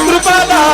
కృపదా